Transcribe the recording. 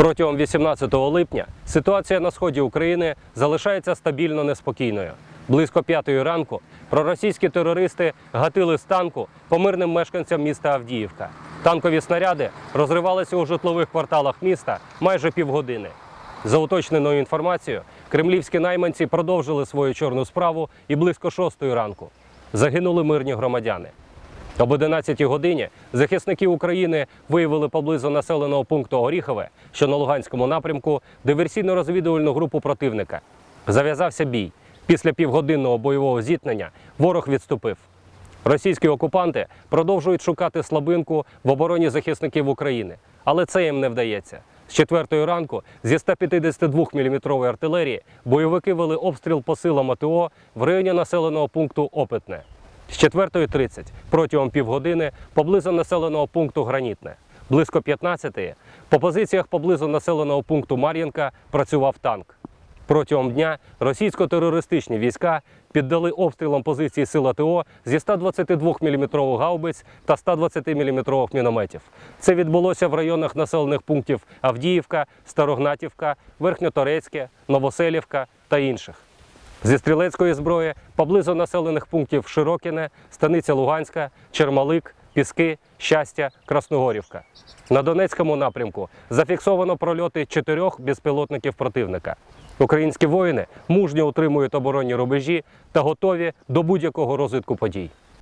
Протягом 18 липня ситуація на сході України залишається стабільно неспокійною. Близько п'ятої ранку проросійські терористи гатили з танку по мирним мешканцям міста Авдіївка. Танкові снаряди розривалися у житлових кварталах міста майже півгодини. За уточненою інформацією, кремлівські найманці продовжили свою чорну справу і близько шостої ранку загинули мирні громадяни. Об 11 годині захисники України виявили поблизу населеного пункту Оріхове, що на Луганському напрямку, диверсійно-розвідувальну групу противника. Зав'язався бій. Після півгодинного бойового зіткнення ворог відступив. Російські окупанти продовжують шукати слабинку в обороні захисників України, але це їм не вдається. З четвертої ранку зі 152 мм артилерії бойовики вели обстріл по силам АТО в районі населеного пункту Опитне. З 4.30 протягом півгодини поблизу населеного пункту Гранітне. Близько 15-ї по позиціях поблизу населеного пункту Мар'їнка працював танк. Протягом дня російсько-терористичні війська піддали обстрілам позиції сил АТО зі 122 мм гаубиць та 120 мм мінометів. Це відбулося в районах населених пунктів Авдіївка, Старогнатівка, Верхньоторецьке, Новоселівка та інших. Зі стрілецької зброї поблизу населених пунктів Широкіне, Станиця Луганська, Чермалик, Піски, Щастя, Красногорівка. На Донецькому напрямку зафіксовано прольоти чотирьох безпілотників противника. Українські воїни мужньо утримують оборонні рубежі та готові до будь-якого розвитку подій.